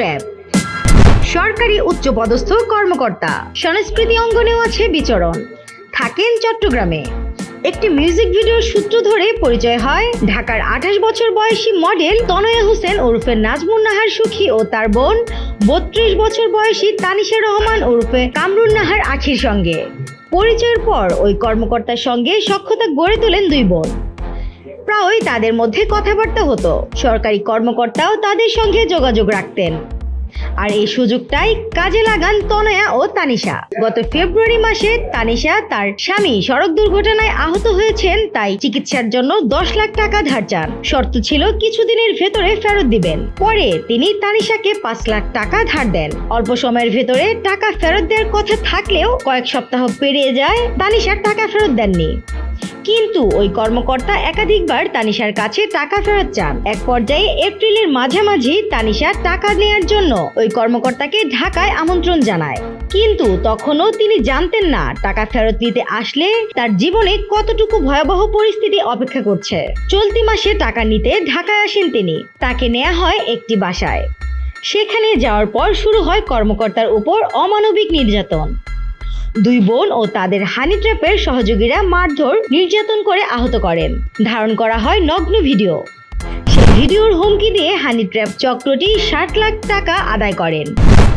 Trap সরকারি উচ্চপদস্থ কর্মকর্তা। সংস্কৃতি অঙ্গনেও আছে বিচরণ। থাকেন চট্টগ্রামে। একটি মিউজিক ভিডিওর সূত্র ধরে পরিচয় হয়, ঢাকার আঠাশ বছর বয়সী মডেল তনয়া হোসেন ওরফে নাজমুন নাহার সুখী ও তার বোন, বত্রিশ বছর বয়সী তানিশা রহমান ওরফে কামরুন নাহার আখির সঙ্গে। পরিচয়ের পর ওই কর্মকর্তার সঙ্গে সখ্যতা গড়ে তোলেন দুই বোন। প্রায়ই তাদের মধ্যে কথাবার্তা হতো। সরকারি কর্মকর্তাও তাদের সঙ্গে যোগাযোগ রাখতেন। আর এই সুযোগটাই কাজে লাগান তনয়া ও তানিশা। গত ফেব্রুয়ারি মাসে তানিশা তার স্বামী সড়ক দুর্ঘটনায় আহত হয়েছেন, তাই চিকিৎসার জন্য দশ লাখ টাকা ধার চান। শর্ত ছিল কিছুদিনের ভেতরে ফেরত দিবেন। পরে তিনি তানিশাকে পাঁচ লাখ টাকা ধার দেন। অল্প সময়ের ভেতরে টাকা ফেরত দেওয়ার কথা থাকলেও কয়েক সপ্তাহ পেরিয়ে যায় তানিশার টাকা ফেরত দেননি। কিন্তু ওই কর্মকর্তা একাধিকবার তানিশার কাছে টাকা ফেরত চান। এক পর্যায়ে এপ্রিলের মাঝামাঝি তানিশা টাকা নেয়ার জন্য ওই কর্মকর্তাকে ঢাকায় আমন্ত্রণ জানায়। কিন্তু তখনও তিনি জানতেন না টাকা ফেরত নিতে আসলে তার জীবনে কতটুকু ভয়াবহ পরিস্থিতি অপেক্ষা করছে। চলতি মাসে টাকা নিতে ঢাকায় আসেন তিনি। তাকে নেওয়া হয় একটি বাসায়। সেখানে যাওয়ার পর শুরু হয় কর্মকর্তার উপর অমানবিক নির্যাতন। দুই বোন ও তাদের হানি ট্র্যাপের সহযোগীরা মারধর, নির্যাতন করে আহত করেন। ধারণ করা হয় নগ্ন ভিডিও। ভিডিওর হুমকি দিয়ে হানি ট্র্যাপ চক্রটি ষাট লাখ টাকা আদায় করেন।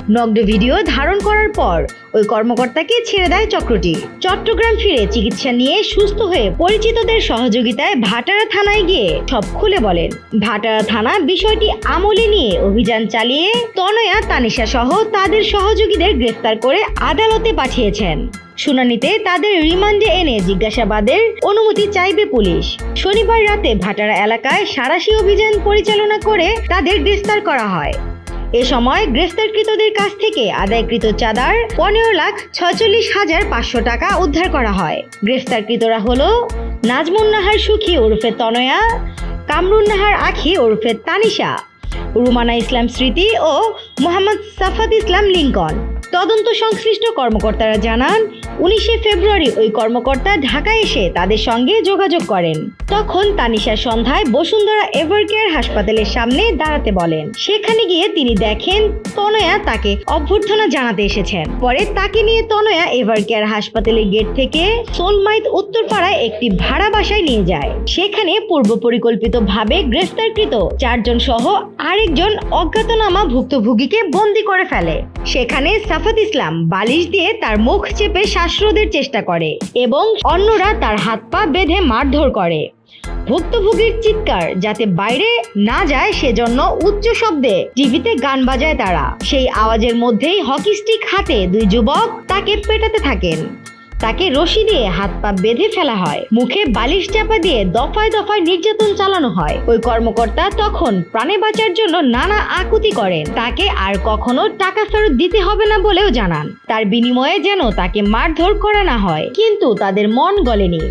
নগ্ন ভিডিও ধারণ করার পর ওই কর্মকর্তাকে ছেড়ে দেয় চক্রটি। চট্টগ্রাম ফিরে চিকিৎসা নিয়ে সুস্থ হয়ে পরিচিতদের সহযোগিতায় ভাটারা থানায় গিয়ে সব খুলে বলেন। ভাটারা থানা বিষয়টি আমলে নিয়ে অভিযান চালিয়ে তনয়া তানিশা সহ তাদের সহযোগীদের গ্রেফতার করে আদালতে পাঠিয়েছেন। শুনানিতে তাদের রিমান্ডে এনে জিজ্ঞাসাবাদের অনুমতি চাইবে পুলিশ। শনিবার রাতে ভাটারা এলাকায় সারাশি অভিযান পরিচালনা করে তাদের গ্রেফতার করা হয়। এ সময় গ্রেফতারকৃতদের কাছ থেকে আদায়কৃত চাঁদার পনেরো লাখ ছয়চল্লিশ হাজার পাঁচশো টাকা উদ্ধার করা হয়। গ্রেফতারকৃতরা হল নাজমুন নাহার সুখী ওরফে তনয়া, কামরুন নাহার আখি ওরফে তানিশা, রুমানা ইসলাম স্মৃতি ও মোহাম্মদ সাফাত ইসলাম লিঙ্কন। তদন্ত সংশ্লিষ্ট কর্মকর্তারা জানান উনিশে ফেব্রুয়ারি ওই কর্মকর্তা ঢাকায় এসে তাদের সঙ্গে যোগাযোগ করেন। তখন তানিশা সন্ধ্যায় বসুন্ধরা এভারকেয়ার হাসপাতালের সামনে দাঁড়াতে বলেন। সেখানে গিয়ে তিনি দেখেন তনয়া তাকে অভ্যর্থনা জানাতে এসেছেন। পরে তাকে নিয়ে তনয়া এভারকেয়ার হাসপাতালের গেট থেকে সোনমাইত উত্তরপাড়ায় একটি ভাড়া বাসায় নিয়ে যায়। সেখানে পূর্ব পরিকল্পিত ভাবে গ্রেফতারকৃত চারজন সহ আরেকজন অজ্ঞাতনামা ভুক্তভোগীকে বন্দি করে ফেলে। সেখানে সাফাত ইসলাম বালিশ দিয়ে তার মুখ চেপে শ্বাসরোধের চেষ্টা করে এবং অন্যরা তার হাত পা বেঁধে মারধর করে। ভুক্তভোগীর চিৎকার যাতে বাইরে না যায় সেজন্য উচ্চ শব্দে টিভিতে গান বাজায় তারা। সেই আওয়াজের মধ্যেই হকি স্টিক হাতে দুই যুবক তাকে পেটাতে থাকেন। তাকে রশি দিয়ে হাত পা বেঁধে ফেলা হয়। মুখে বালিশ চাপা দিয়ে দফায় দফায় নির্যাতন চালানো হয়। ওই কর্মকর্তা তখন প্রাণে বাঁচার জন্য নানা আকুতি করেন। তাকে আর কখনো টাকা ফেরত দিতে হবে না বলেও জানান। তার বিনিময়ে যেন তাকে মারধর করা না হয়। কিন্তু তাদের মন গলেনি।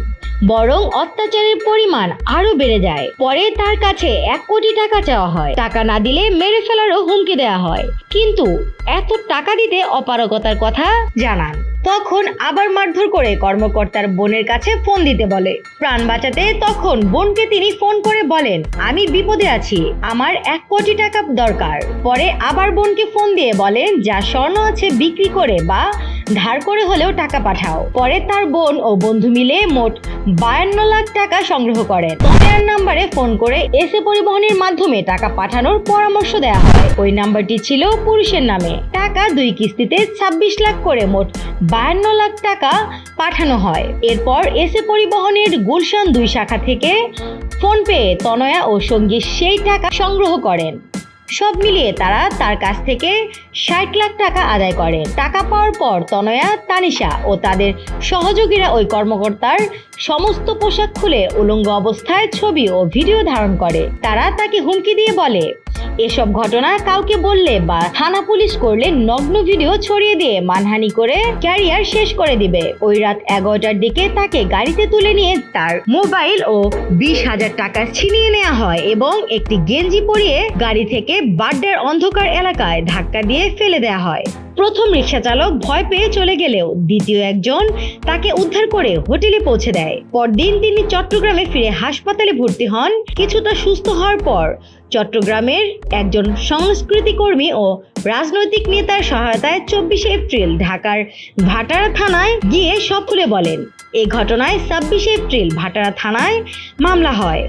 বরং অত্যাচারের পরিমাণ আরও বেড়ে যায়। পরে তার কাছে এক কোটি টাকা চাওয়া হয়। টাকা না দিলে মেরে ফেলারও হুমকি দেওয়া হয়। কিন্তু এত টাকা দিতে অপারগতার কথা জানান। তখন আবার মারধর করে কর্মকর্তার বোনের কাছে ফোন দিতে বলে। প্রাণ বাঁচাতে তখন বোনকে তিনি ফোন করে বলেন, আমি বিপদে আছি। আমার এক কোটি টাকা দরকার। পরে আবার বোনকে ফোন দিয়ে বলেন, যা স্বর্ণ আছে বিক্রি করে বা ধার করে হলেও টাকা পাঠাও। পরে তার বোন ও বন্ধু মিলে মোট বায়ান্ন লাখ টাকা সংগ্রহ করেন। তনয়ার নাম্বারে ফোন করে এসে পরিবহনের মাধ্যমে টাকা পাঠানোর পরামর্শ দেওয়া হয়। ওই নাম্বারটি ছিল পুরুষের নামে। টাকা দুই কিস্তিতে ছাব্বিশ লাখ করে মোট বায়ান্ন লাখ টাকা পাঠানো হয়। এরপর এসে পরিবহনের গুলশান দুই শাখা থেকে ফোন পেয়ে তনয়া ও সঙ্গী সেই টাকা সংগ্রহ করেন। সব মিলিয়ে তারা তার কাছ থেকে ষাট লাখ টাকা আদায় করে। টাকা পাওয়ার পর তনয়া, তানিশা ও তাদের সহযোগীরা ওই কর্মকর্তার সমস্ত পোশাক খুলে উলঙ্গ অবস্থায় ছবি ও ভিডিও ধারণ করে। তারা তাকে হুমকি দিয়ে বলে এসব ঘটনা কাউকে বললে বা থানা পুলিশ করলে নগ্ন ভিডিও ছড়িয়ে দিয়ে মানহানি করে ক্যারিয়ার শেষ করে দিবে। ওই রাত এগারোটার দিকে তাকে গাড়িতে তুলে নিয়ে তার মোবাইল ও বিশ হাজার টাকা ছিনিয়ে নেওয়া হয় এবং একটি গেঞ্জি পরিয়ে গাড়ি থেকে বাড্ডার অন্ধকার এলাকায় ধাক্কা দিয়ে ফেলে দেওয়া হয়। প্রথম রিক্সা চালক ভয় পেয়ে চলে গেলেও দ্বিতীয় একজন তাকে উদ্ধার করে হোটেলে পৌঁছে দেয়। পরদিন তিনি চট্টগ্রামে ফিরে হাসপাতালে ভর্তি হন। কিছুটা সুস্থ হওয়ার পর চট্টগ্রামের একজন সংস্কৃতি কর্মী ও রাজনৈতিক নেতার সহায়তায় চব্বিশে এপ্রিল ঢাকার ভাটারা থানায় গিয়ে সব খুলে বলেন এই ঘটনায় ছাব্বিশে এপ্রিল ভাটারা থানায় মামলা হয়।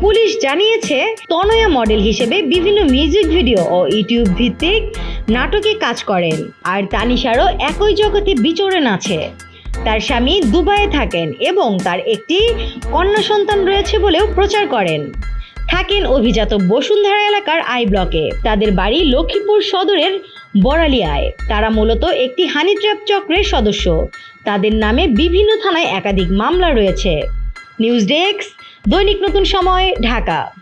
পুলিশ জানিয়েছে, তনয়া মডেল হিসেবে বিভিন্ন মিউজিক ভিডিও ও ইউটিউব ভিত্তিক নাটকে কাজ করেন। আর তানিশারও একই জগতে বিচরণ আছে। তার স্বামী দুবাইয়ে থাকেন এবং তার একটি কন্যা সন্তান রয়েছে বলেও প্রচার করেন। থাকেন অভিজাত বসুন্ধরা এলাকার আই ব্লকে। তাদের বাড়ি লক্ষ্মীপুর সদরের বড়ালিয়ায়। তারা মূলত একটি হানি ট্র্যাপ চক্রের সদস্য। তাদের নামে বিভিন্ন থানায় একাধিক মামলা রয়েছে। নিউজ ডেস্ক, দৈনিক নতুন সময়, ঢাকা।